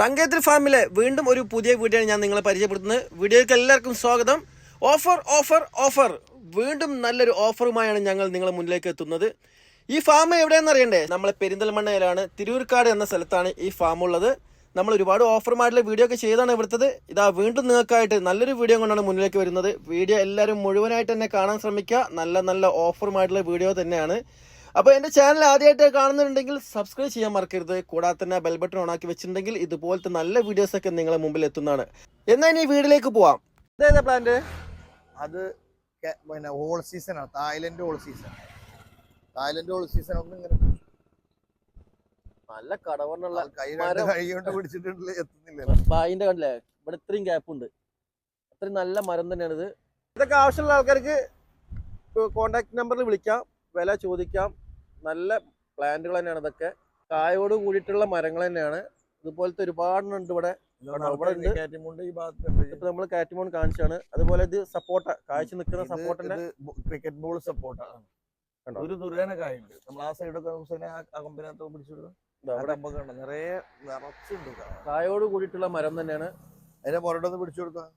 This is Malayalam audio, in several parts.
തങ്കേത്തിൽ ഫാമിലെ വീണ്ടും ഒരു പുതിയ വീഡിയോ ഞാൻ നിങ്ങളെ പരിചയപ്പെടുത്തുന്നത്. വീഡിയോയ്ക്ക് എല്ലാവർക്കും സ്വാഗതം. Offer offer offer. വീണ്ടും നല്ലൊരു ഓഫറുമായാണ് ഞങ്ങൾ നിങ്ങളെ മുന്നിലേക്ക് എത്തുന്നത്. ഈ ഫാം എവിടെയെന്ന് അറിയണ്ടേ? നമ്മളെ പെരിന്തൽമണ്ണയിലാണ്. തിരൂർക്കാട് എന്ന സ്ഥലത്താണ് ഈ ഫാം ഉള്ളത്. നമ്മൾ ഒരുപാട് ഓഫറുമായിട്ടുള്ള വീഡിയോ ഒക്കെ ചെയ്താണ് ഇവിടുത്തത്. ഇതാ വീണ്ടും നിങ്ങൾക്കായിട്ട് നല്ലൊരു വീഡിയോ കൊണ്ടാണ് മുന്നിലേക്ക് വരുന്നത്. വീഡിയോ എല്ലാവരും മുഴുവനായിട്ട് തന്നെ കാണാൻ ശ്രമിക്കുക. നല്ല നല്ല ഓഫറുമായിട്ടുള്ള വീഡിയോ തന്നെയാണ്. അപ്പോൾ എന്റെ ചാനൽ ആദ്യമായിട്ട് കാണുന്നുണ്ടെങ്കിൽ സബ്സ്ക്രൈബ് ചെയ്യാൻ മറക്കരുത്. കൂടാതെ തന്നെ ബെൽ ബട്ടൺ ഓൺ ആക്കി വെച്ചിട്ടുണ്ടെങ്കിൽ ഇതുപോലത്തെ നല്ല വീഡിയോസ് ഒക്കെ നിങ്ങളെ മുമ്പിൽ എത്തുന്നതാണ്. എന്നാൽ ഇനി വീഡിയോയിലേക്ക് പോവാം. ഇതേതാ പ്ലാന്റ് അത് പിന്നെ ഓൾ സീസൺ ആണ്. Thailand all season Thailand all season ഒന്നും ഇങ്ങനെ നല്ല കടവണ്ണുള്ള കൈകൊണ്ട് പിടിച്ചിട്ടുണ്ടല്ലേ? എത്തുന്നില്ല ബായിന്റെ കണ്ടില്ലേ? ഇവിടെ ഇത്രയും ഗ്യാപ്പ് ഉണ്ട്. അത്രയും നല്ല മരം തന്നെയാണ് ഇത് ഇതൊക്കെ ആവശ്യമുള്ള ആൾക്കാർക്ക് കോണ്ടാക്ട് നമ്പറിൽ വിളിക്കാം. വില ചോദിക്കാം. നല്ല പ്ലാന്റുകൾ തന്നെയാണ് ഇതൊക്കെ. കായോട് കൂടിയിട്ടുള്ള മരങ്ങൾ തന്നെയാണ്. ഇതുപോലത്തെ ഒരുപാടുണ്ട് ഇവിടെ. ഇപ്പൊ നമ്മൾ കാറ്റിമോൺ കാണിച്ചാണ് അതുപോലെ ഇത് സപ്പോർട്ട കാഴ്ച നിൽക്കുന്ന സപ്പോർട്ടിന്റെ ക്രിക്കറ്റ് ബോൾ സപ്പോർട്ടാണ്? ഒരു ദുരേന കായുണ്ട്. നമ്മൾ ആ സൈഡൊക്കെ ആ കണ്ട? നിറയെ നിറച്ചുണ്ട് കായ. കായോട് കൂടിയിട്ടുള്ള മരം തന്നെയാണ്. അതിന്റെ പുറത്തൊന്ന് പിടിച്ചു കൊടുക്കാം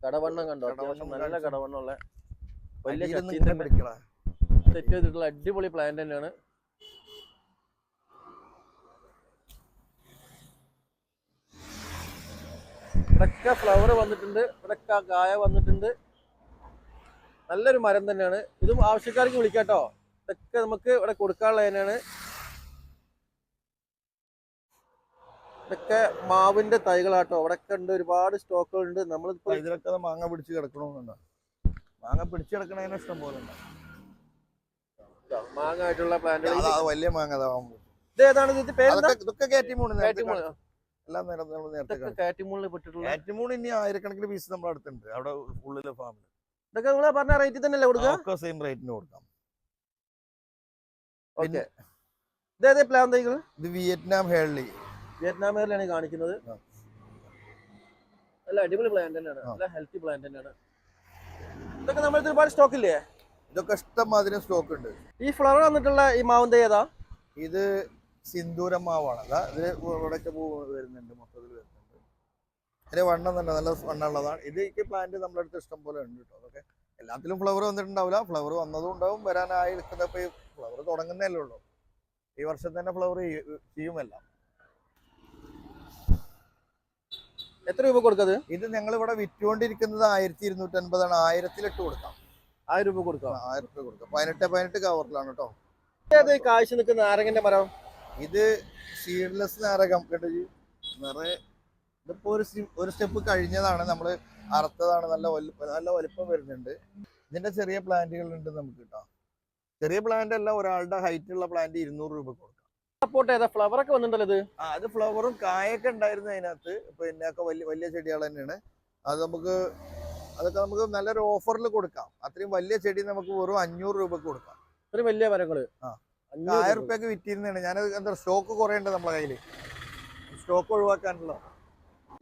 കടവണ്ണം കണ്ടോ? നല്ല. കടവണ്ണമുള്ള വലിയ സെറ്റ് ചെയ്തിട്ടുള്ള അടിപൊളി പ്ലാന്റ് തന്നെയാണ്. ഇവിടൊക്കെ ഫ്ലവർ വന്നിട്ടുണ്ട് ഇവിടൊക്കെ കായ വന്നിട്ടുണ്ട്. നല്ലൊരു മരം തന്നെയാണ്. ഇതും ആവശ്യക്കാർക്ക് വിളിക്കാട്ടോ. ഇതൊക്കെ നമുക്ക് ഇവിടെ കൊടുക്കാനുള്ള തന്നെയാണ്. ഇതൊക്കെ മാവിന്റെ തൈകളാട്ടോ. ഇവിടൊക്കെ ഉണ്ട് ഒരുപാട് സ്റ്റോക്കുകൾ ഉണ്ട് നമ്മളിപ്പോ ഇതിലൊക്കെ മാങ്ങ പിടിച്ച് കിടക്കണമെന്നുണ്ടോ മാങ്ങ പിടിച്ച് കിടക്കണതിന് ഇഷ്ടം പോലെ ഉണ്ട് മാങ്ങ ആയിട്ടുള്ള പ്ലാന്റുകൾ വലിയ മാങ്ങ അതാവുമ്പോ ഇതിന്റെ അതൊക്കെ ഇതൊക്കെ എല്ലാം കാറ്റിമൂണിൽ ഇനി ആയിരക്കണക്കിന് പീസ് നമ്മുടെ അടുത്തുണ്ട്. അവിടെ ഉള്ളിലെ ഫാമിൽ ഇതൊക്കെ നിങ്ങൾ പറഞ്ഞ റേറ്റിൽ തന്നെയല്ലേ കൊടുക്കുക? സെയിം റേറ്റിന് കൊടുക്കാം. ഓക്കെ ഇതേതേ പ്ലാൻ തൈകൾ ഇത് വിയറ്റ്നാം ഹേളി വിയറ്റ്നാം ഈ കാണിക്കുന്നത്. അല്ല നല്ല അടിപൊളി പ്ലാന്റ് തന്നെയാണ്. നല്ല ഹെൽത്തി പ്ലാന്റ് തന്നെയാണ്. ഇതൊക്കെ നമ്മൾ ഒരുപാട് സ്റ്റോക്ക് ഇല്ലേ? ഇതൊക്കെ ഇഷ്ടം മാതിരി സ്റ്റോക്ക് ഉണ്ട്. ഈ ഫ്ലവർ വന്നിട്ടുള്ള ഈ മാവും തൈ ഏതാ? ഇത് സിന്ദൂര മാവാണ്. അതാ ഇത് ഇവിടെയൊക്കെ പൂ വരുന്നുണ്ട് മൊത്തത്തിൽ വരുന്നുണ്ട്. അതിന് വണ്ണം തന്നെ നല്ല വണ്ണമുള്ളതാണ് ഇത് ഈ പ്ലാന്റ് നമ്മുടെ അടുത്ത് ഇഷ്ടം പോലെ ഉണ്ട് കേട്ടോ അതൊക്കെ എല്ലാത്തിലും ഫ്ലവർ വന്നിട്ടുണ്ടാവില്ല. ഫ്ലവർ വന്നതും ഉണ്ടാവും വരാനായി നിൽക്കുന്നപ്പോൾ ഈ ഫ്ലവർ തുടങ്ങുന്നതല്ലേ ഉള്ളൂ. ഈ വർഷം തന്നെ ഫ്ലവർ ചെയ്യുമല്ല. എത്ര രൂപ കൊടുക്കുന്നത് ഇത് ഞങ്ങൾ ഇവിടെ വിറ്റുകൊണ്ടിരിക്കുന്നത് ആയിരത്തി ഇരുന്നൂറ്റി അൻപതാണ് ആയിരത്തിലിട്ട് കൊടുക്കാം. ആയിരം രൂപ കൊടുക്കാം. ആയിരം രൂപ കൊടുക്കാം. പതിനെട്ട് പതിനെട്ട് കവറിലാണ് കേട്ടോ. ഏത് കാഴ്ച നിൽക്കുന്ന നാരങ്ങന്റെ മരം? ഇത് സീഡ്ലെസ് നാരകം കേട്ടോ നിറയെ ഇതിപ്പോ ഒരു ഒരു സ്റ്റെപ്പ് കഴിഞ്ഞതാണ്. നമ്മൾ അറുത്തതാണ്. നല്ല വലുപ്പം നല്ല വലിപ്പം വരുന്നുണ്ട്. ഇതിന്റെ ചെറിയ പ്ലാന്റുകൾ ഉണ്ട് നമുക്ക് കേട്ടോ. ചെറിയ പ്ലാന്റ് അല്ല ഒരാളുടെ ഹൈറ്റ് ഉള്ള പ്ലാന്റ് ഇരുന്നൂറ് രൂപ കൊടുക്കാം. ഫ്ലവർ ഒക്കെ വന്നിട്ടുണ്ടല്ലോ ഇത്? ആ അത് ഫ്ലവറും കായൊക്കെ ഉണ്ടായിരുന്നു അതിനകത്ത്. പിന്നെ ഒക്കെ വലിയ വലിയ ചെടികൾ തന്നെയാണ്. അത് നമുക്ക് അതൊക്കെ നമുക്ക് നല്ലൊരു ഓഫറിൽ കൊടുക്കാം. അത്രയും വലിയ ചെടി നമുക്ക് വെറും അഞ്ഞൂറ് രൂപക്ക് കൊടുക്കാം. അത്രയും വലിയ മരങ്ങൾ? ആയിരം. റുപ്യക്ക് വിറ്റിരുന്നതാണ്. ഞാനത് എന്താ സ്റ്റോക്ക് കുറേ ഉണ്ട് നമ്മളെ കയ്യിൽ. സ്റ്റോക്ക് ഒഴിവാക്കാനുള്ള.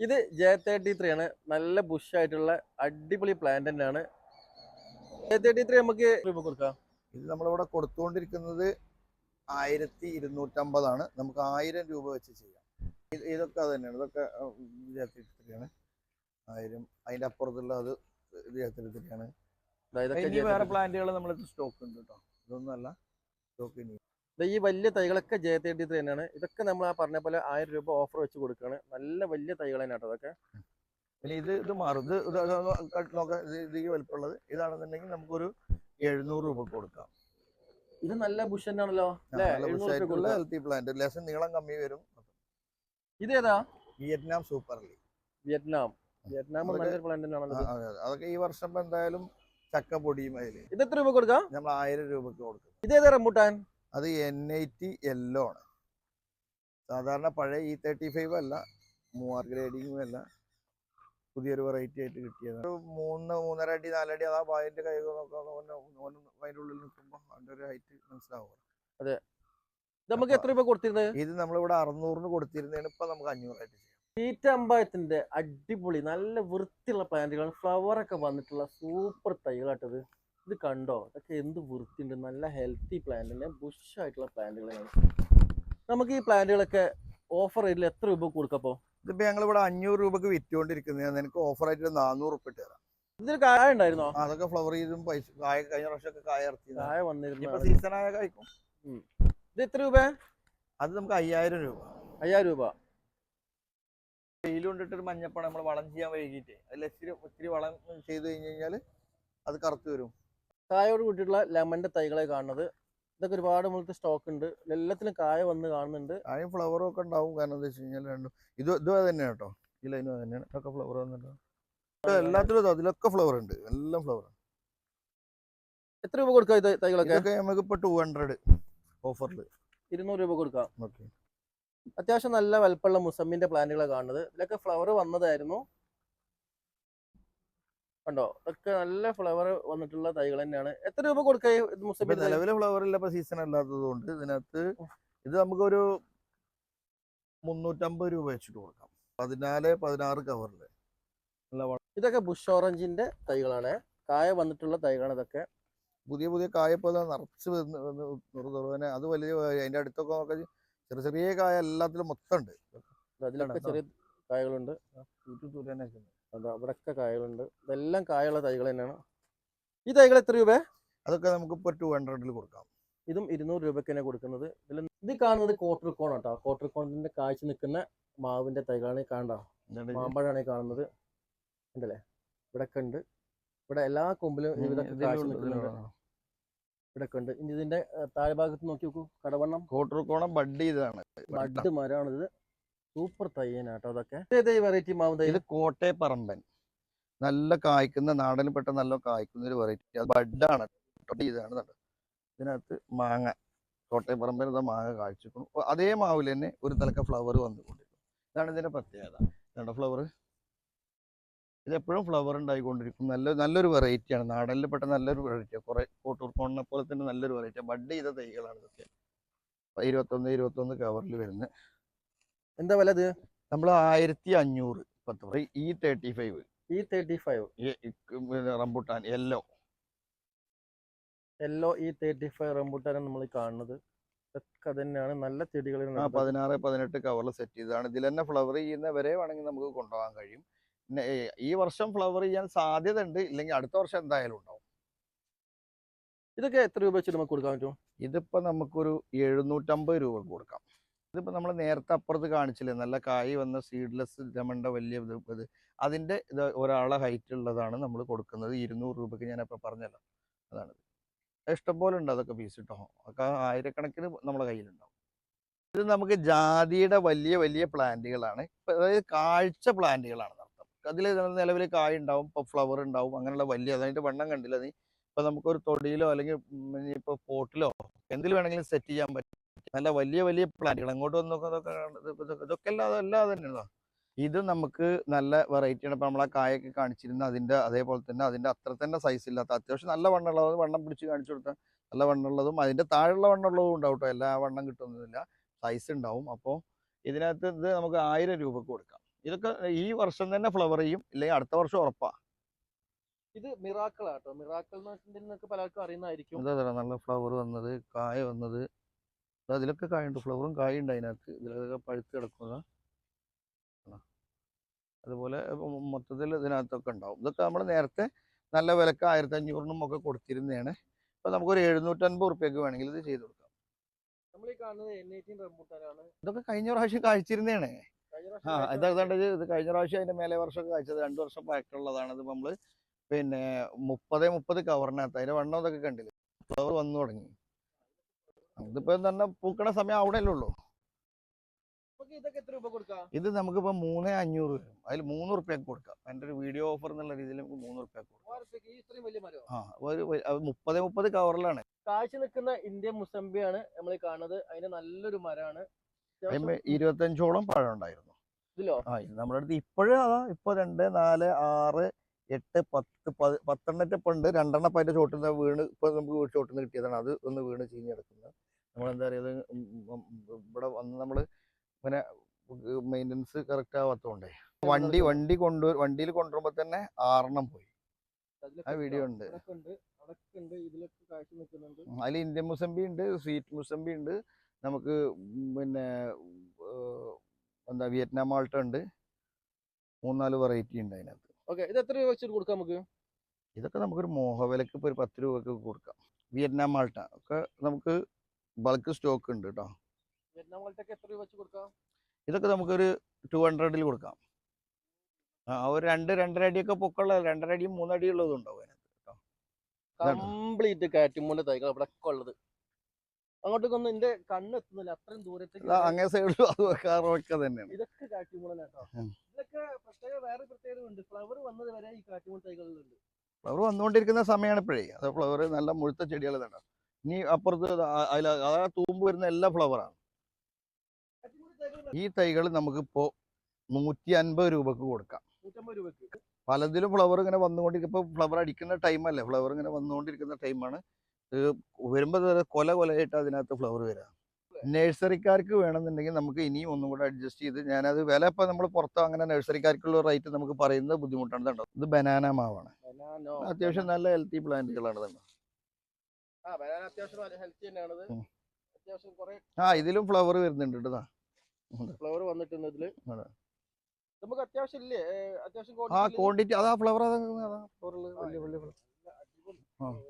ഇത് ജെ തേർട്ടി ത്രീ ആണ്. നല്ല ബുഷ് ആയിട്ടുള്ള അടിപൊളി പ്ലാന്റ് തന്നെയാണ്. ജെ തേർട്ടി ത്രീ നമുക്ക് രൂപ കൊടുക്കാം? ഇത് നമ്മളിവിടെ കൊടുത്തുകൊണ്ടിരിക്കുന്നത് ആയിരത്തി ഇരുന്നൂറ്റമ്പതാണ് നമുക്ക് ആയിരം രൂപ വെച്ച് ചെയ്യാം. ഇത് ഇതൊക്കെ അത് തന്നെയാണ്. ഇതൊക്കെ വിദ്യാർത്ഥിയാണ് ആയിരം അതിന്റെ അപ്പുറത്തുള്ള അത് ഇതൊക്കെ ഇനി J33. വേറെ പ്ലാന്റുകൾ നമ്മളടുത്ത് സ്റ്റോക്ക് ഉണ്ട് കേട്ടോ ഇതൊന്നുമല്ല. സ്റ്റോക്ക് ഇനി. ഈ വലിയ തൈകളൊക്കെ ജയത്തേണ്ടി തന്നെയാണ്. ഇതൊക്കെ നമ്മൾ ആ പറഞ്ഞ പോലെ ആയിരം രൂപ ഓഫർ വെച്ച് കൊടുക്കുകയാണ്. നല്ല വലിയ തൈകൾ തന്നെ കേട്ടോ അതൊക്കെ. പിന്നെ ഇത് ഇത് മാറും. ഇത് നോക്കാം. ഇത് ഇത് ഈ വലിപ്പമുള്ളത്. ഇതാണെന്നുണ്ടെങ്കിൽ നമുക്കൊരു എഴുന്നൂറ് രൂപ കൊടുക്കാം. ഇത് നല്ല ബുഷ് തന്നെയാണല്ലോ. അല്ലേ. ഹെൽത്തി പ്ലാന്റ് ലേശം നീളം കമ്മി വരും. ഇതേതാ വിയറ്റ്നാം സൂപ്പർ ലീഗ്. വിയറ്റ്നാം. അതൊക്കെ- നല്ലൊരു പ്ലാന്റ് തന്നെയാണല്ലോ ഇത്. അതെ, അതെ. അതൊക്കെ ഈ വർഷം ഇപ്പൊ എന്തായാലും ചക്ക പൊടിയും അതിൽ. ഇത് എത്ര രൂപ കൊടുക്കാം? നമ്മൾ ആയിരം രൂപക്ക് കൊടുക്കും. ഇതേതാ റംബൂട്ടാൻ അത് എൻ ഐറ്റി യെല്ലോ ആണ്. സാധാരണ പഴയ ഇ തേർട്ടി ഫൈവ് അല്ല മൂവാർ ഗ്രേഡിങ്ങും അല്ല. പുതിയൊരു വെറൈറ്റി ആയിട്ട് കിട്ടിയത്. ഒരു മൂന്ന് മൂന്നര അടി നാലടി അതാ പായന്റെ കൈ നോക്കാൻ അതിന്റെ ഉള്ളിൽ നിൽക്കുമ്പോൾ അതിന്റെ ഒരു ഹൈറ്റ് മനസ്സിലാവും. ഇത് നമുക്ക് എത്ര രൂപ കൊടുത്തിരുന്നത്? ഇത് നമ്മളിവിടെ അറുന്നൂറിന് കൊടുത്തിരുന്നതിന് ഇപ്പൊ നമുക്ക് അഞ്ഞൂറായിട്ട് ചെയ്യാം. തീറ്റ അമ്പായത്തിന്റെ അടിപൊളി നല്ല വൃത്തിയുള്ള പ്ലാന്റുകൾ ഫ്ലവർ ഒക്കെ വന്നിട്ടുള്ള സൂപ്പർ തൈകളാട്ടത് ഇത്. കണ്ടോ? ഇതൊക്കെ എന്ത് വൃത്തിയുണ്ട്. നല്ല ഹെൽത്തി പ്ലാന്റ് തന്നെ. ബുഷ് ആയിട്ടുള്ള പ്ലാന്റുകളാണ് നമുക്ക് ഈ പ്ലാന്റുകളൊക്കെ ഓഫർ റേറ്റിൽ എത്ര രൂപ കൊടുക്കപ്പോ ഇതിപ്പോ ഞങ്ങൾ ഇവിടെ അഞ്ഞൂറ് രൂപക്ക് വിറ്റുകൊണ്ടിരിക്കുന്നത്. എനിക്ക് ഓഫർ ആയിട്ട് നാനൂറ് രൂപ ഇട്ട് തരാം. ഇതിന് കായ ഉണ്ടായിരുന്നോ? അതൊക്കെ ഫ്ലവർ ചെയ്തും പൈസ കായ കഴിഞ്ഞ പ്രാവശ്യമൊക്കെ കായ ഇറക്കി കായ വന്നിരുന്നു ഇപ്പൊ സീസൺ ആയ കായ്ക്കും ഇത് എത്ര രൂപ? അത് നമുക്ക് അയ്യായിരം രൂപ. അയ്യായിരം രൂപ. വെയിൽ കൊണ്ടിട്ട് ഒരു മഞ്ഞപ്പാണ് നമ്മൾ വളം ചെയ്യാൻ വൈകിട്ട്. അതിൽ ഇച്ചിരി ഒത്തിരി വളം ചെയ്ത് കഴിഞ്ഞ് കഴിഞ്ഞാൽ അത് കറുത്ത് വരും. കായോട് കൂട്ടിയിട്ടുള്ള ലെമന്റെ തൈകളെ കാണുന്നത്. ഇതൊക്കെ ഒരുപാട് മുതലത്തെ സ്റ്റോക്ക് ഉണ്ട്. എല്ലാത്തിലും കായ വന്ന് കാണുന്നുണ്ട്. കായും ഫ്ലവറും ഒക്കെ ഉണ്ടാവും. കാരണം എന്താ വെച്ച് കഴിഞ്ഞാൽ രണ്ടും. ഇത് ഇത് അത് തന്നെയാണ് കേട്ടോ. ഈ ലൈനും അത് തന്നെയാണ്. ഇതൊക്കെ ഫ്ലവർ വന്നിട്ടുണ്ട് എല്ലാത്തിലും അതിലൊക്കെ ഫ്ലവർ ഉണ്ട്. എല്ലാം ഫ്ലവർ എത്ര രൂപ കൊടുക്കാം ഇത് തൈകളൊക്കെ? നമുക്ക് ഇപ്പൊ ടു ഹൺഡ്രഡ് ഓഫറിൽ ഇരുന്നൂറ് രൂപ കൊടുക്കാം. ഓക്കെ അത്യാവശ്യം നല്ല വലുപ്പമുള്ള മുസമ്മിന്റെ പ്ലാന്റുകളാണ് കാണുന്നത്. ഇതിലൊക്കെ ഫ്ലവർ വന്നതായിരുന്നു. കണ്ടോ? ഇതൊക്കെ നല്ല ഫ്ലവർ വന്നിട്ടുള്ള തൈകൾ തന്നെയാണ്. എത്ര രൂപ കൊടുക്കുക മുസമ്മിന്റെ? നിലവിലെ ഫ്ലവർ ഇല്ല സീസൺ അല്ലാത്തത് കൊണ്ട് ഇതിനകത്ത് ഇത് നമുക്കൊരു മുന്നൂറ്റമ്പത് രൂപ വെച്ചിട്ട് കൊടുക്കാം. പതിനാല് പതിനാറ് കവറിൽ ഇതൊക്കെ ബുഷ് ഓറഞ്ചിന്റെ തൈകളാണ്. കായ വന്നിട്ടുള്ള തൈകളാണ് ഇതൊക്കെ. പുതിയ പുതിയ കായ പോലെ നിറച്ച് വന്ന് അത് വലിയ അതിന്റെ അടുത്തൊക്കെ നോക്കാൻ ചെറിയ ചെറിയ കായ എല്ലാത്തിലും മൊത്തം ഉണ്ട് അതിലൊക്കെ ഇതാ. ചെറിയ കായകളുണ്ട്. അതാ അവിടെയൊക്കെ കായകളുണ്ട്. ഇതെല്ലാം കായുള്ള തൈകൾ തന്നെയാണ്. ഈ തൈകൾ എത്ര രൂപ അതൊക്കെ നമുക്ക് ഇപ്പൊ ടു ഹൺഡ്രഡിൽ കൊടുക്കാം. ഇതും ഇരുന്നൂറ് രൂപയ്ക്ക് തന്നെ കൊടുക്കുന്നത്. ഇതിൽ ഇത് കാണുന്നത് കോട്ടർക്കോൺ കേട്ടോ കോട്ടർക്കോണിന്റെ കാഴ്ച നിൽക്കുന്ന മാവിന്റെ തൈകളാണ് ഈ കാണണ്ട മാമ്പഴമാണ് ഈ കാണുന്നത്. ഉണ്ടല്ലേ? ഇവിടെയൊക്കെ ഉണ്ട്. ഇവിടെ എല്ലാ കൊമ്പിലും കാഴ്ച നിൽക്കുന്നുണ്ട്. ഇതിലും ഉണ്ട്. ഇനി ഇതിന്റെ താഴ്ഭാഗത്ത് നോക്കി നോക്കൂ. കടവണ്ണം. കോട്ടർക്കോണം ബഡ് ചെയ്താണ് ബഡ് മരമാണിത്. സൂപ്പർ തയ്യനാട്ടോ അതൊക്കെ. ഏത് വെറൈറ്റി മാവ് തൈ ഇത് കോട്ടയപ്പറമ്പൻ. നല്ല കായ്ക്കുന്ന നാടന് പെട്ട നല്ല കായ്ക്കുന്ന ഒരു വെറൈറ്റി അത് ബഡാണ് കണ്ടോ. ഇതിനകത്ത് മാങ്ങ. കോട്ടയപ്പറമ്പൻ ഇതാ മാങ്ങ കാഴ്ചക്കുന്നു അതേ മാവിൽ തന്നെ ഒരു തലക്ക ഫ്ലവർ വന്നുകൊണ്ടിരിക്കും ഇതാണ് ഇതിന്റെ പ്രത്യേകത. ഇതാണ് ഫ്ലവർ ഇത് എപ്പോഴും ഫ്ലവർ ഉണ്ടായിക്കൊണ്ടിരിക്കും. നല്ല നല്ലൊരു വെറൈറ്റിയാണ് നാടനിൽ പെട്ട നല്ലൊരു വെറൈറ്റിയാണ് കുറേ കോട്ടൂർ കോണിനെ പോലെ തന്നെ നല്ലൊരു വെറൈറ്റിയാണ് ബഡ് ചെയ്ത തൈകളാണ് ഇതൊക്കെ. ഇരുപത്തൊന്ന് ഇരുപത്തൊന്ന് കവറിൽ വരുന്നത് എന്താ വില ഇത് നമ്മൾ ആയിരത്തി അഞ്ഞൂറ് പത്ത് E thirty five E thirty five rambutan yellow yellow E thirty five rambutan നമ്മൾ കാണുന്നത്. ഇതൊക്കെ തന്നെയാണ്. നല്ല ചെടികൾ പതിനാറ് പതിനെട്ട് കവറിൽ സെറ്റ് ചെയ്തതാണ്. ഇതിൽ തന്നെ ഫ്ലവർ ചെയ്യുന്ന വരെ വേണമെങ്കിൽ നമുക്ക് കൊണ്ടുപോകാൻ കഴിയും. ഈ വർഷം ഫ്ലവർ ചെയ്യാൻ സാധ്യത ഉണ്ട് ഇല്ലെങ്കിൽ അടുത്ത വർഷം എന്തായാലും ഉണ്ടാവും. ഇതൊക്കെ എത്ര രൂപ വെച്ച് നമുക്ക് കൊടുക്കാൻ പറ്റും? ഇതിപ്പോ നമുക്കൊരു എഴുന്നൂറ്റമ്പത് രൂപ കൊടുക്കാം. ഇതിപ്പോ നമ്മൾ നേരത്തെ അപ്പുറത്ത് കാണിച്ചില്ലേ നല്ല കായ് വന്ന സീഡ്ലെസ് രമണ്ട വലിയ ഇത് അതിന്റെ അതിന്റെ ഇത് ഒരാളെ ഹൈറ്റ് ഉള്ളതാണ് നമ്മൾ കൊടുക്കുന്നത്. ഇരുന്നൂറ് രൂപയ്ക്ക് ഞാൻ അപ്പൊ പറഞ്ഞല്ലോ. അതാണ്. ഇഷ്ടംപോലെ ഉണ്ട് അതൊക്കെ പീസ് കിട്ടോ ഒക്കെ ആയിരക്കണക്കിന് നമ്മുടെ കയ്യിലുണ്ടാവും. ഇത് നമുക്ക് ജാതിയുടെ വലിയ വലിയ പ്ലാന്റുകളാണ് അതായത് കാഴ്ച പ്ലാന്റുകളാണ് അതിൽ നിലവിൽ കായ ഉണ്ടാവും ഇപ്പൊ ഫ്ലവർ ഉണ്ടാവും അങ്ങനെയുള്ള വലിയ അതായിട്ട് വണ്ണം കണ്ടില്ല നീ. ഇപ്പൊ നമുക്കൊരു തൊടിയിലോ അല്ലെങ്കിൽ ഇപ്പൊ പോട്ടിലോ എന്തിൽ വേണമെങ്കിലും സെറ്റ് ചെയ്യാൻ പറ്റും. നല്ല വലിയ വലിയ പ്ലാന്റുകൾ അങ്ങോട്ട് വന്നൊക്കെ ഇതൊക്കെ അല്ലാതെ അല്ലാതെ തന്നെയുള്ള ഇത് നമുക്ക് നല്ല വെറൈറ്റിയാണ് ഇപ്പൊ നമ്മളെ കായൊക്കെ കാണിച്ചിരുന്ന അതിന്റെ അതേപോലെ തന്നെ അതിന്റെ അത്ര തന്നെ സൈസ് ഇല്ലാത്ത അത്യാവശ്യം നല്ല വണ്ണമുള്ളത് വണ്ണം പിടിച്ച് കാണിച്ചു കൊടുത്താൽ നല്ല വണ്ണമുള്ളതും അതിന്റെ താഴെയുള്ള വണ്ണമുള്ളതും ഉണ്ടാവും കേട്ടോ എല്ലാ വണ്ണം കിട്ടുന്നില്ല സൈസ് ഉണ്ടാവും അപ്പോൾ ഇതിനകത്ത് ഇത് നമുക്ക് ആയിരം രൂപക്ക് കൊടുക്കാം. ഇതൊക്കെ ഈ വർഷം തന്നെ ഫ്ലവർ ചെയ്യും ഇല്ലെങ്കിൽ അടുത്ത വർഷം ഉറപ്പാണ് ഇത് മിറാക്കൾ ആട്ടോ. മിറാക്കൾ എന്നൊക്കെ പലർക്കും അറിയുന്നതായിരിക്കും. അതെ നല്ല ഫ്ലവർ വന്നത് കായ വന്നത്. അതിലൊക്കെ കായുണ്ട് ഫ്ലവറും കായുണ്ട് അതിനകത്ത്. ഇതിലൊക്കെ പഴുത്ത് കിടക്കുക അതുപോലെ മൊത്തത്തിൽ ഇതിനകത്തൊക്കെ ഉണ്ടാവും. ഇതൊക്കെ നമ്മൾ നേരത്തെ നല്ല വിലക്ക് ആയിരത്തി അഞ്ഞൂറിനും ഒക്കെ കൊടുത്തിരുന്നതാണ്. ഇപ്പൊ നമുക്കൊരു എഴുന്നൂറ്റൻപത് റുപ്യക്ക് വേണമെങ്കിൽ ഇത് ചെയ്ത് കൊടുക്കാം. നമ്മൾ ഈ കാണുന്നത് ഇതൊക്കെ കഴിഞ്ഞ പ്രാവശ്യം കഴിച്ചിരുന്നതാണ്. ആ ഇതാ ഇതാണ്ട് ഇത് കഴിഞ്ഞ പ്രാവശ്യം അതിന്റെ മേലെ വർഷം കഴിച്ചത് രണ്ടു വർഷം പഴക്കമുള്ളതാണ്. ഇത് നമ്മൾ പിന്നെ മുപ്പത് മുപ്പത് കവറിനകത്ത് അതിന്റെ വണ്ണം ഇതൊക്കെ കണ്ടില്ലേ? ഫ്ലവർ വന്നു തുടങ്ങി. ഇതിപ്പോ തന്നെ പൂക്കണ സമയം അവിടെ അല്ലേ ഉള്ളൂ ഇത് നമുക്കിപ്പോ മൂന്ന് അഞ്ഞൂറ് വരും അതിൽ മൂന്ന് റുപ്യക്ക് കൊടുക്കാം. എന്റെ ഒരു വീഡിയോ ഓഫർ എന്നുള്ള രീതിയിൽ നമുക്ക് മൂന്ന് റുപ്യക്ക് കൊടുക്കാം. ആ ഒരു അത് മുപ്പത് മുപ്പത് കവറിലാണ്. കാഴ്ച നിൽക്കുന്ന ഇന്ത്യൻ മുസംബിയാണ് നമ്മൾ കാണുന്നത്. അതിന് നല്ലൊരു മരമാണ്. ഇരുപത്തഞ്ചോളം പഴം ഉണ്ടായിരുന്നു. ഇതിലോ? ആ ഇത് നമ്മുടെ അടുത്ത് ഇപ്പോഴും അതാ ഇപ്പൊ രണ്ട് നാല് ആറ് എട്ട് പത്ത് പത്തെണ്ണ പത്തെണ്ണറ്റ് ഇപ്പൊ ഉണ്ട്. രണ്ടെണ്ണം ഇപ്പൊ അതിന്റെ ചോട്ടിൽ നിന്ന് വീണ് ഇപ്പൊ നമുക്ക് ചോട്ടിൽ നിന്ന് കിട്ടിയതാണ്. അത് ഒന്ന് വീണ് ചീഞ്ഞ് കിടക്കുന്നത് നമ്മൾ എന്താ പറയുക ഇവിടെ വന്ന് നമ്മൾ ഇങ്ങനെ മെയിന്റനൻസ് കറക്റ്റ് ആവാത്തോണ്ടേ. വണ്ടി വണ്ടി കൊണ്ടു വണ്ടിയിൽ കൊണ്ടുവരുമ്പോ തന്നെ ആറെണ്ണം പോയി. ആ വീഡിയോ ഉണ്ട്. അതിൽ ഇന്ത്യൻ മുസംബി ഉണ്ട് സ്വീറ്റ് മുസംബി ഉണ്ട്. നമുക്ക് പിന്നെ എന്താ വിയറ്റ്നാം മാൾട്ട ഉണ്ട്. മൂന്നാൽ വെറൈറ്റി ഉണ്ട് അതിനകത്ത്. ഓക്കെ ഇത് എത്ര രൂപ വെച്ചിട്ട് കൊടുക്കാം നമുക്ക്? ഇതൊക്കെ നമുക്കൊരു മോഹവിലക്ക് ഇപ്പോൾ ഒരു പത്ത് രൂപയ്ക്ക് കൊടുക്കാം. വിയറ്റ്നാം മാൾട്ട ഒക്കെ നമുക്ക് ബൾക്ക് സ്റ്റോക്ക് ഉണ്ട് കേട്ടോ വിയറ്റ്നാം മാൾട്ടൊക്കെ എത്ര രൂപ വെച്ച് കൊടുക്കാം? ഇതൊക്കെ നമുക്കൊരു ടു ഹൺഡ്രഡിൽ കൊടുക്കാം. ആ ഒരു രണ്ട് രണ്ടര അടിയൊക്കെ പൊക്കമുള്ള രണ്ടര അടിയും മൂന്നടിയും ഉള്ളതും ഉണ്ടാവും അതിനകത്ത് കേട്ടോ. കംപ്ലീറ്റ് കാറ്റുമൂന്റെ തൈകൾ ഇവിടെ ഒക്കെ ഉള്ളത്. അങ്ങോട്ടേക്കൊന്നും എന്റെ കണ്ണ് എത്തുന്നില്ല അത്രയും ദൂരത്തേക്ക് അങ്ങനെ അങ്ങേ സൈഡിലും അത് കാറൊക്കെ തന്നെയാണ്. ഇതൊക്കെ കാറ്റുമൂലൻ ഇതൊക്കെ പ്രത്യേക വേറെ പ്രത്യേകത ഉണ്ട്. ഫ്ലവർ വന്നത് വരെ ഈ കാറ്റുമൂല തൈകളിലുണ്ട്. ഫ്ലവർ വന്നുകൊണ്ടിരിക്കുന്ന സമയമാണ് ഇപ്പോഴേ. അത് ഫ്ലവർ നല്ല മുഴുത്ത ചെടികൾ തന്നെ. ഇനി അപ്പുറത്ത് അതിൽ ആ തൂമ്പ് വരുന്ന എല്ലാ ഫ്ലവറാണ് ഈ തൈകൾ നമുക്കിപ്പോൾ നൂറ്റി അൻപത് രൂപക്ക് കൊടുക്കാം. പലതിലും ഫ്ലവർ ഇങ്ങനെ വന്നുകൊണ്ടിരിക്കും ഇപ്പോൾ ഫ്ലവർ അടിക്കുന്ന ടൈമല്ലേ ഫ്ലവർ ഇങ്ങനെ വന്നുകൊണ്ടിരിക്കുന്ന ടൈമാണ് വരുമ്പോൾ കൊല കൊലയായിട്ട് അതിനകത്ത് ഫ്ലവർ വരാം. നഴ്സറിക്കാർക്ക് വേണമെന്നുണ്ടെങ്കിൽ നമുക്ക് ഇനിയും ഒന്നും കൂടെ അഡ്ജസ്റ്റ് ചെയ്ത് ഞാനത് വില ഇപ്പം നമ്മൾ പുറത്ത് അങ്ങനെ നഴ്സറിക്കാർക്കുള്ള റേറ്റ് നമുക്ക് പറയുന്നത് ബുദ്ധിമുട്ടാണ് കണ്ടോ? ഇത് ബനാന മാവാണ് അത്യാവശ്യം നല്ല ഹെൽത്തി പ്ലാന്റുകളാണ് ആ ഇതിലും ഫ്ലവർ വരുന്നുണ്ട് കേട്ടോ ഫ്ലവർ വന്നിട്ടുണ്ട് ഇതിൽ. നമുക്ക് അത്യാവശ്യം ഇല്ലേ? അത്യാവശ്യം ആ ക്വാണ്ടിറ്റി അതാ ഫ്ലവർ അതാ വലിയ വലിയ flower.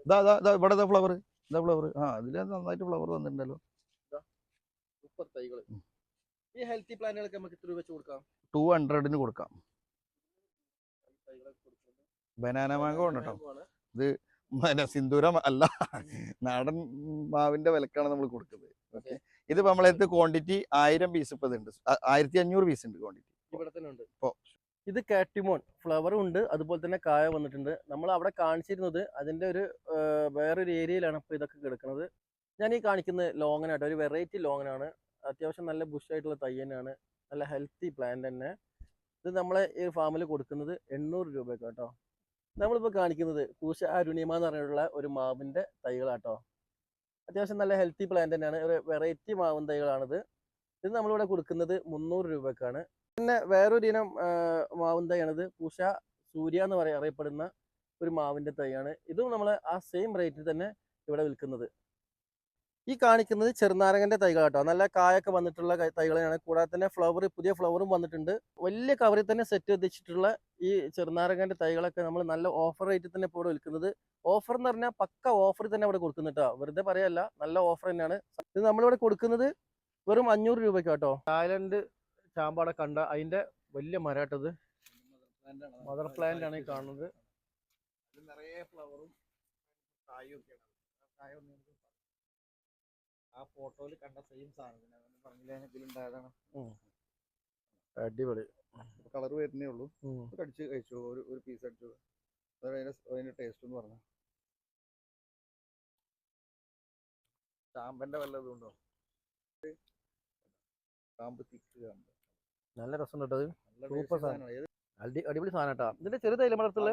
ഇതാ ഇതാ ഇവിടെ ഫ്ലവർ ഇതാ ഫ്ലവർ ആ അതിൽ നന്നായിട്ട് ഫ്ലവർ വന്നിട്ടുണ്ടല്ലോ. ഈ ഹെൽത്തി പ്ലാന്റുകളൊക്കെ നമുക്ക് എത്ര രൂപ വെച്ച് കൊടുക്കാം? ടു ഹൺഡ്രഡിന് കൊടുക്കാം. ബനാന മാങ്ങ കൊണ്ടോ ഇത് സിന്ദൂരം അല്ല നാടൻ മാവിന്റെ വിലക്കാണ് നമ്മൾ കൊടുക്കുന്നത്. ഓക്കെ ഇതിപ്പോ നമ്മളടുത്ത് ക്വാണ്ടിറ്റി ആയിരം പീസ് ഇപ്പൊ ഇത് ഉണ്ട് ആയിരത്തി അഞ്ഞൂറ് പീസ് ഉണ്ട് ക്വാണ്ടിറ്റി ഇവിടെ തന്നെ ഉണ്ട്. ഇപ്പോ. ഇത് കാറ്റിമോൺ ഫ്ലവറും ഉണ്ട്. അതുപോലെ തന്നെ കായ വന്നിട്ടുണ്ട്. നമ്മൾ അവിടെ കാണിച്ചിരുന്നത് അതിന്റെ ഒരു വേറൊരു ഏരിയയിലാണ് ഇപ്പോൾ ഇതൊക്കെ കിടക്കുന്നത്. ഞാൻ ഈ കാണിക്കുന്നത് ലോങ്ങനായിട്ട് ഒരു വെറൈറ്റി ലോങ്ങനാണ്. അത്യാവശ്യം നല്ല ബുഷ് ആയിട്ടുള്ള തൈ തന്നെയാണ്. നല്ല ഹെൽത്തി പ്ലാന്റ് തന്നെ. ഇത് നമ്മളെ ഈ ഫാമിൽ കൊടുക്കുന്നത് എണ്ണൂറ് രൂപയ്ക്ക് കേട്ടോ നമ്മളിപ്പോൾ കാണിക്കുന്നത് കൂശ അരുണിമ എന്ന് പറഞ്ഞിട്ടുള്ള ഒരു മാവിന്റെ തൈകളാട്ടോ. അത്യാവശ്യം നല്ല ഹെൽത്തി പ്ലാന്റ് തന്നെയാണ്. ഒരു വെറൈറ്റി മാവിൻ തൈകളാണിത്. ഇത് നമ്മളിവിടെ കൊടുക്കുന്നത് മുന്നൂറ് രൂപക്കാണ് പിന്നെ വേറൊരു ഇനം മാവിൻ തൈയാണിത്. പൂഷ സൂര്യ എന്ന് പറയാ അറിയപ്പെടുന്ന ഒരു മാവിന്റെ തൈയാണ്. ഇതും നമ്മൾ ആ സെയിം റേറ്റിൽ തന്നെ ഇവിടെ വിൽക്കുന്നത്. ഈ കാണിക്കുന്നത് ചെറുനാരങ്ങന്റെ തൈകൾ കേട്ടോ. നല്ല കായൊക്കെ വന്നിട്ടുള്ള തൈകളാണ്. കൂടാതെ തന്നെ ഫ്ലവർ പുതിയ ഫ്ലവറും വന്നിട്ടുണ്ട്. വലിയ കവറിൽ തന്നെ സെറ്റ് വെച്ചിട്ടുള്ള ഈ ചെറുനാരങ്ങന്റെ തൈകളൊക്കെ നമ്മൾ നല്ല ഓഫർ റേറ്റിൽ തന്നെ ഇപ്പോൾ ഇവിടെ വിൽക്കുന്നത്. ഓഫർ എന്ന് പറഞ്ഞാൽ പക്ക ഓഫറിൽ തന്നെ ഇവിടെ കൊടുക്കുന്നുട്ടോ വെറുതെ പറയല്ല നല്ല ഓഫർ തന്നെയാണ്. ഇത് നമ്മളിവിടെ കൊടുക്കുന്നത് വെറും അഞ്ഞൂറ് രൂപയ്ക്ക് കേട്ടോ. തായ്ലൻഡ് ചാമ്പാടെ കണ്ട അതിന്റെ വലിയ മരാട്ടത് മദർ പ്ലാന്റ് ആണ് ഈ കാണുന്നത്. നിറയെ ഫ്ലവറും കായും ആ ഫോട്ടോയിൽ കണ്ട സെയിം സാധനം പറഞ്ഞില്ലേ? ഇതിലുണ്ടായതാണ്. അടിപൊളി. കളർ വരുന്നേ ഉള്ളൂ. കടിച്ച് കഴിച്ചു? ഒരു ഒരു പീസ് അടിച്ചു? അതിന്റെ അതിന്റെ ടേസ്റ്റ് എന്ന് പറഞ്ഞാൽ ചാമ്പന്റെ വല്ലതും ഉണ്ടോ? ചാമ്പ് തിക്ക് ചാമ്പ്. നല്ല രസമുണ്ട് കേട്ടോ സൂപ്പർ സാധനം. അടി അടിപൊളി സാധനം കേട്ടോ ഇതിന്റെ ചെറിയ തൈല വളർത്തുള്ള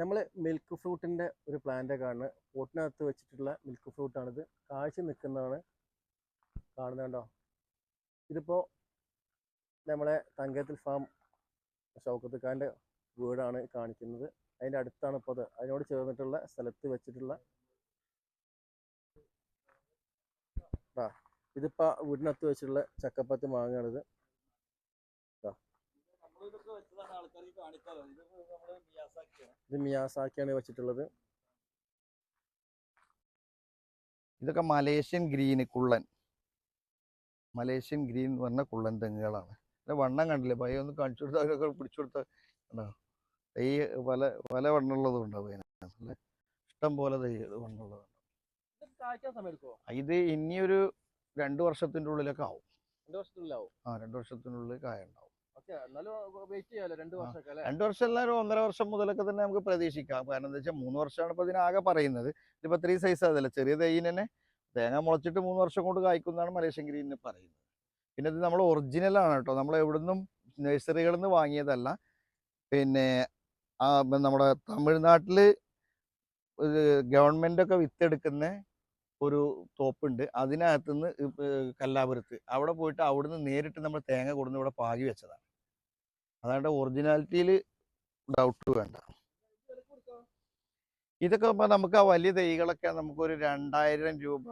നമ്മൾ മിൽക്ക് ഫ്രൂട്ടിന്റെ ഒരു പ്ലാന്റ് ആണ് പോട്ടിനകത്ത് വെച്ചിട്ടുള്ള മിൽക്ക് ഫ്രൂട്ട് ആണിത്. കാഴ്ച നിൽക്കുന്നതാണ് കാണുന്നത് കണ്ടോ? ഇതിപ്പോ നമ്മളെ തങ്കത്തിൽ ഫാം ഷൗക്കത്ത് വീടാണ് കാണിക്കുന്നത്. അതിന്റെ അടുത്താണ് ഇപ്പോൾ അത്. അതിനോട് ചേർന്നിട്ടുള്ള സ്ഥലത്ത് വെച്ചിട്ടുള്ള ആ ഇതിപ്പോ വീടിനകത്ത് വെച്ചിട്ടുള്ള ചക്കപ്പത്ത് മാങ്ങയാണിത് നമ്മളിതൊക്കെ വെച്ചതാണ് ആൾക്കാർക്ക് കാണിക്കാറ് ഇതിപ്പോ നമ്മൾ മിയാസാക്കിയാണ് ഇത് മിയാസാക്കിയാണ്. വെച്ചിട്ടുള്ളത്. ഇതൊക്കെ മലേഷ്യൻ ഗ്രീന് കുള്ളൻ. മലേഷ്യൻ ഗ്രീൻ എന്ന് പറഞ്ഞ കുള്ളൻ തെങ്ങുകളാണ്. ഇതിന്റെ വണ്ണം കണ്ടില്ലേ? ഭയം ഒന്ന് കാണിച്ചു കൊടുത്താൽ അവരൊക്കെ പിടിച്ചു കൊടുത്താൽ കണ്ടോ? ഈ പല പല വണ്ണമുള്ളതും ഉണ്ടാവും അതിനകത്ത് ഇഷ്ടം പോലെ തൈ വണ്ണമുള്ളത് ഇത് ഇനിയൊരു രണ്ടു വർഷത്തിന്റെ ഉള്ളിലൊക്കെ ആവും. ആ രണ്ടു വർഷത്തിനുള്ളിൽ കായ ഉണ്ടാവും. രണ്ട് വർഷം അല്ല ഒരു ഒന്നര വർഷം മുതലൊക്കെ തന്നെ നമുക്ക് പ്രതീക്ഷിക്കാം. കാരണം എന്താ വെച്ചാൽ മൂന്ന് വർഷമാണ് ഇപ്പോൾ ഇതിനാകെ പറയുന്നത്. ഇതിപ്പോ ത്രീ സൈസ് അതല്ല ചെറിയ തൈയിന് തന്നെ തേങ്ങ മുളച്ചിട്ട് മൂന്ന് വർഷം കൊണ്ട് കായ്ക്കുന്നതാണ് മലേഷ്യൻ ഗ്രീനിന് പറയുന്നത്. പിന്നെ ഇത് നമ്മൾ ഒറിജിനലാണ് കേട്ടോ. നമ്മൾ എവിടുന്നും നഴ്സറികളിൽ നിന്ന് വാങ്ങിയതല്ല. പിന്നെ ആ ഇപ്പം നമ്മുടെ തമിഴ്നാട്ടിൽ ഗവൺമെന്റ് ഗവൺമെന്റൊക്കെ വിത്തെടുക്കുന്ന ഒരു തോപ്പുണ്ട്. അതിനകത്തുനിന്ന് കല്ലാപുരത്ത്. അവിടെ പോയിട്ട് അവിടുന്ന് നേരിട്ട് നമ്മൾ തേങ്ങ കൊടുന്ന് ഇവിടെ പാകി വെച്ചതാണ്. അതാണ്ട് ഒറിജിനാലിറ്റിയിൽ ഡൗട്ട് വേണ്ട. ഇതൊക്കെ നമുക്ക് ആ വലിയ തൈകളൊക്കെ നമുക്കൊരു രണ്ടായിരം രൂപ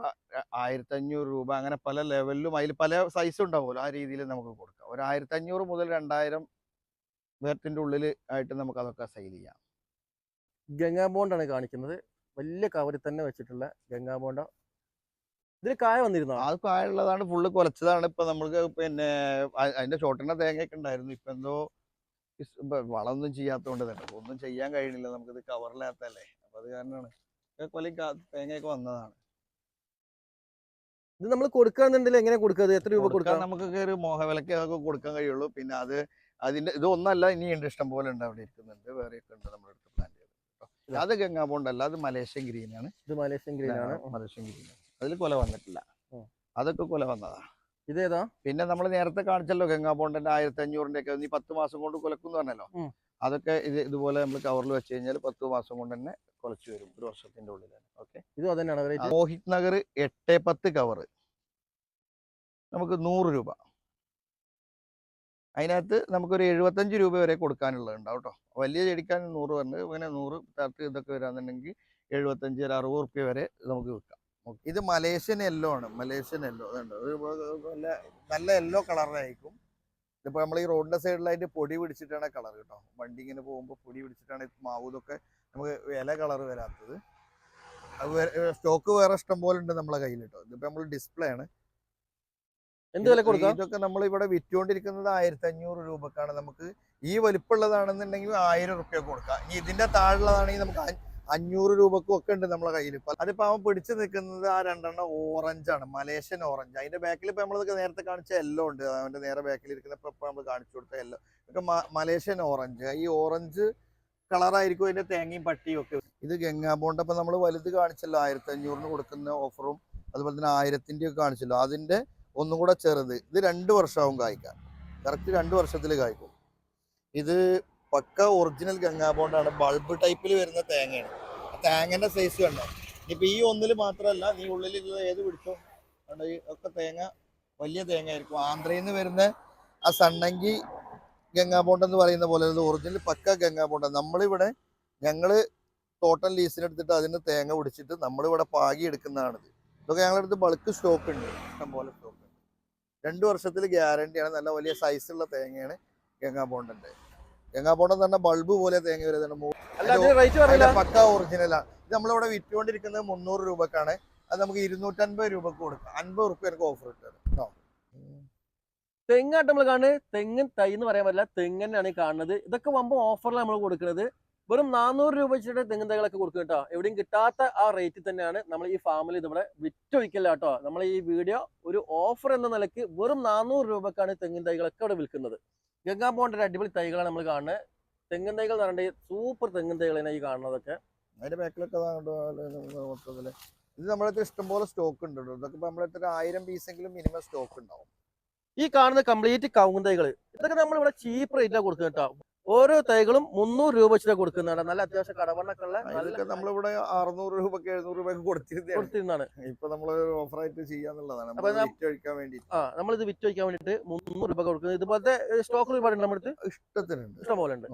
ആയിരത്തി അഞ്ഞൂറ് രൂപ അങ്ങനെ പല ലെവലിലും അതിൽ പല സൈസും ഉണ്ടാവുമല്ലോ ആ രീതിയിൽ നമുക്ക് കൊടുക്കാം. ഒരു ആയിരത്തി അഞ്ഞൂറ് മുതൽ രണ്ടായിരം വേർത്തിന്റെ ഉള്ളിൽ ആയിട്ട് നമുക്ക് അതൊക്കെ സെയിൽ ചെയ്യാം. ഗംഗാ ബോണ്ടാണ് കാണിക്കുന്നത്. വലിയ കവറിൽ തന്നെ വെച്ചിട്ടുള്ള ഗംഗാ ബോണ്ട ഇതിൽ കായ വന്നിരുന്നോ? അത് കായ ഉള്ളതാണ് ഫുള്ള് കുലച്ചതാണ്. ഇപ്പൊ നമ്മൾക്ക് പിന്നെ അതിന്റെ ചോട്ടിന്റെ തേങ്ങയൊക്കെ ഉണ്ടായിരുന്നു. ഇപ്പൊ എന്തോ വളമൊന്നും ചെയ്യാത്തതുകൊണ്ട് തന്നെ. ഒന്നും ചെയ്യാൻ കഴിയണില്ല. നമുക്കിത് കവറിനകത്തല്ലേ അപ്പൊ അത് കാരണമാണ് കൊലി തേങ്ങയൊക്കെ വന്നതാണ്. ഇത് നമ്മൾ കൊടുക്കാന്നുണ്ടെങ്കിൽ എങ്ങനെ കൊടുക്കുക എത്ര രൂപ കൊടുക്കാൻ കൊടുക്കാം നമുക്ക് ഒരു മോഹവിലക്കൊക്കെ കൊടുക്കാൻ കഴിയുള്ളൂ. പിന്നെ അത് അതിന്റെ ഇത് ഒന്നല്ല ഇനി ഉണ്ട് ഇഷ്ടം പോലെ ഉണ്ട് അവിടെ ഇരിക്കുന്നുണ്ട്. വേറെയൊക്കെ ഉണ്ട് നമ്മുടെ അടുത്ത് പ്ലാൻ ചെയ്തത് അത് ഗംഗാ അല്ല അത് മലേഷ്യൻ ഗ്രീനാണ്. ഇത് മലേഷ്യൻ ഗ്രീനാണ്. മലേഷ്യൻ ഗ്രീൻ അതിൽ കൊല വന്നിട്ടില്ല. അതൊക്കെ കൊല വന്നതാ. ഇതേതാ? പിന്നെ നമ്മൾ നേരത്തെ കാണിച്ചല്ലോ ഗംഗാ ബോണ്ടന്റെ ആയിരത്തി അഞ്ഞൂറിന്റെ ഒക്കെ നീ പത്ത് മാസം കൊണ്ട് കുലക്കും പറഞ്ഞല്ലോ. അതൊക്കെ ഇത് ഇതുപോലെ നമ്മൾ കവറിൽ വെച്ച് കഴിഞ്ഞാൽ പത്ത് മാസം കൊണ്ട് തന്നെ കുലച്ചു വരും ഒരു വർഷത്തിന്റെ ഉള്ളിൽ ഓക്കെ? ഇത് അതന്നെയാണ് മോഹിത് നഗർ എട്ട് പത്ത് കവർ നമുക്ക് നൂറ് രൂപ. അതിനകത്ത് നമുക്കൊരു എഴുപത്തഞ്ച് രൂപ വരെ കൊടുക്കാനുള്ളത് ഉണ്ടാവും കേട്ടോ വലിയ ചെടിക്കാൻ നൂറ് പറഞ്ഞ് ഇങ്ങനെ നൂറ് തട്ട് ഇതൊക്കെ വരാന്നുണ്ടെങ്കിൽ എഴുപത്തഞ്ച് അറുപത് റുപ്യ വരെ നമുക്ക് വിൽക്കാം. ഇത് മലേഷ്യൻ യെല്ലോ ആണ്. മലേഷ്യൻ യെല്ലോ അതുണ്ട്. നല്ല നല്ല യെല്ലോ കളറായിരിക്കും ഇതിപ്പോൾ നമ്മൾ ഈ റോഡിന്റെ സൈഡിലായിട്ട് പൊടി പിടിച്ചിട്ടാണ് കളർ കേട്ടോ. വണ്ടി ഇങ്ങനെ പോകുമ്പോൾ പൊടി പിടിച്ചിട്ടാണ് മാവൂതൊക്കെ മാവ് ഇതൊക്കെ നമുക്ക് ഇല കളർ വരാത്തത്. സ്റ്റോക്ക് വേറെ ഇഷ്ടം പോലെ ഉണ്ട് നമ്മളെ കയ്യിൽ കേട്ടോ. ഇതിപ്പോ നമ്മൾ ഡിസ്പ്ലേ ആണ്. എന്ത് വില കൊടുക്കാം? ഇതൊക്കെ നമ്മൾ ഇവിടെ വിറ്റുകൊണ്ടിരിക്കുന്നത് ആയിരത്തി അഞ്ഞൂറ് രൂപക്കാണ്. നമുക്ക് ഈ വലിപ്പമുള്ളതാണെന്നുണ്ടെങ്കിൽ ആയിരം റുപ്യ കൊടുക്കാം. ഇനി ഇതിന്റെ താഴെയുള്ളതാണെങ്കിൽ നമുക്ക് അഞ്ഞൂറ് രൂപക്കും ഒക്കെ ഉണ്ട് നമ്മളെ കയ്യിൽ ഇപ്പൊ അതിപ്പോ അവൻ പിടിച്ചു നിൽക്കുന്നത് ആ രണ്ടെണ്ണം ഓറഞ്ച് ആണ്. മലേഷ്യൻ ഓറഞ്ച് അതിന്റെ ബാക്കിൽ ഇപ്പൊ നമ്മളൊക്കെ നേരത്തെ കാണിച്ച എല്ലോ ഉണ്ട്. അവന്റെ നേരെ ബാക്കിൽ ഇരിക്കുന്ന ഇപ്പൊ നമ്മൾ കാണിച്ചു കൊടുത്ത എല്ലോ ഇതൊക്കെ മലേഷ്യൻ ഓറഞ്ച് ഈ ഓറഞ്ച് കളറായിരിക്കും അതിന്റെ തേങ്ങയും പട്ടിയും ഒക്കെ. ഇത് ഗംഗാ ബോണ്ട് അപ്പൊ നമ്മൾ വലുത് കാണിച്ചല്ലോ. ആയിരത്തി അഞ്ഞൂറിന് കൊടുക്കുന്ന ഓഫറും അതുപോലെ തന്നെ ആയിരത്തിന്റെ ഒക്കെ കാണിച്ചല്ലോ. അതിന്റെ ഒന്നും കൂടെ ചെറുത്. ഇത് രണ്ട് വർഷമാവും കായ്ക്കാൻ. കറക്റ്റ് രണ്ട് വർഷത്തിൽ കായ്ക്കും. ഇത് പക്ക ഒറിജിനൽ ഗംഗാ ബോണ്ടാണ് ബൾബ് ടൈപ്പിൽ വരുന്ന തേങ്ങയാണ്. തേങ്ങന്റെ സൈസ് കണ്ടോ? ഇപ്പൊ ഈ ഒന്നിൽ മാത്രമല്ല നീ ഉള്ളിൽ ഏത് പിടിച്ചോ? കണ്ടോ ഈ ഒക്കെ തേങ്ങ വലിയ തേങ്ങ ആയിരിക്കും ആന്ധ്രയിൽ നിന്ന് വരുന്ന ആ സണ്ണങ്കി ഗംഗാ ബോണ്ട് എന്ന് പറയുന്ന പോലെ ഒറിജിനൽ പക്ക ഗംഗാ ബോണ്ട് നമ്മളിവിടെ ഞങ്ങൾ ടോട്ടൽ ലീസിനെടുത്തിട്ട് അതിന് തേങ്ങ പിടിച്ചിട്ട് നമ്മളിവിടെ പാകി എടുക്കുന്നതാണിത്. ഇതൊക്കെ ഞങ്ങളുടെ അടുത്ത് ബൾക്ക് സ്റ്റോക്ക് ഉണ്ട്. ഇഷ്ടം പോലെ സ്റ്റോക്ക് ഉണ്ട്. രണ്ട് വർഷത്തിൽ ഗ്യാരണ്ടിയാണ് നല്ല വലിയ സൈസുള്ള തേങ്ങയാണ് ഗംഗാ ബോണ്ടിന്റെ ഗംഗാ തന്നെ ബൾബ് പോലെ തേങ്ങ വരുന്നുണ്ട് പക്ക ഒറിജിനലാണ് ഇത് നമ്മളിവിടെ വിറ്റുകൊണ്ടിരിക്കുന്നത് മുന്നൂറ് രൂപക്കാണ്. അത് നമുക്ക് ഇരുന്നൂറ്റൻപത് രൂപക്ക് കൊടുക്കാം. അൻപത് റുപ്യ എനിക്ക് ഓഫർ കിട്ടുന്നത് കേട്ടോ തെങ്ങായിട്ട് നമ്മൾ കാണുന്നത് തെങ്ങൻ തൈ എന്ന് പറയാൻ പറ്റില്ല. തെങ്ങനാണ് കാണുന്നത്. ഇതൊക്കെ വമ്പം ഓഫറിലാണ് നമ്മൾ കൊടുക്കുന്നത്. വെറും നാനൂറ് രൂപ വെച്ചിട്ട് തെങ്ങും തൈകളൊക്കെ കൊടുക്കും കേട്ടോ. എവിടെയും കിട്ടാത്ത ആ റേറ്റിൽ തന്നെയാണ് നമ്മൾ ഈ ഫാമിൽ നമ്മുടെ വിറ്റൊഴിക്കില്ല കേട്ടോ. നമ്മൾ ഈ വീഡിയോ ഒരു ഓഫർ എന്ന നിലയ്ക്ക് വെറും നാനൂറ് രൂപക്കാണ് തെങ്ങിൻ തൈകളൊക്കെ അവിടെ വിൽക്കുന്നത്. ഗംഗാ ബോണ്ടിന്റെ അടിപൊളി തൈകളാണ് നമ്മൾ കാണുന്നത്. തെങ്ങിൻ തൈകൾ എന്ന് സൂപ്പർ തെങ്ങിൻ തൈകളാണ് ഈ കാണുന്നതൊക്കെ. അതിന്റെ ബാക്കിലൊക്കെ മൊത്തത്തിൽ. ഇത് നമ്മളെ ഇഷ്ടംപോലെ സ്റ്റോക്ക് ഉണ്ട് ഇതൊക്കെ നമ്മളെ ആയിരം പീസെങ്കിലും മിനിമം സ്റ്റോക്ക് ഉണ്ടാവും. ഈ കാണുന്ന കംപ്ലീറ്റ് കവുങ്ങ് തൈകൾ ഇതൊക്കെ നമ്മൾ ഇവിടെ ചീപ്പ് റേറ്റിലാണ് കൊടുക്കുന്നത് കേട്ടോ. ഓരോ തൈകളും മുന്നൂറ് രൂപ വെച്ചിട്ട് കൊടുക്കുന്നുണ്ട് നല്ല അത്യാവശ്യം കടവണ്ണൊക്കെ ഉള്ള ഇതൊക്കെ നല്ല നമ്മളിവിടെ അറുന്നൂറ് രൂപക്ക് എഴുന്നൂറ് രൂപ കൊടുത്തിരുന്നതാണ്. ഇപ്പൊ നമ്മൾ ഓഫർ ആയിട്ട് ചെയ്യാന്നുള്ളതാണ്. ആ നമ്മളിത് വിറ്റ് വയ്ക്കാൻ വേണ്ടിയിട്ട് മുന്നൂറ് രൂപ കൊടുക്കുന്നത്. ഇതുപോലത്തെ സ്റ്റോക്ക് ഒരുപാടുണ്ട് നമ്മുടെ ഇഷ്ടത്തിനുണ്ട്. ഇഷ്ടം പോലെ ഉണ്ട്.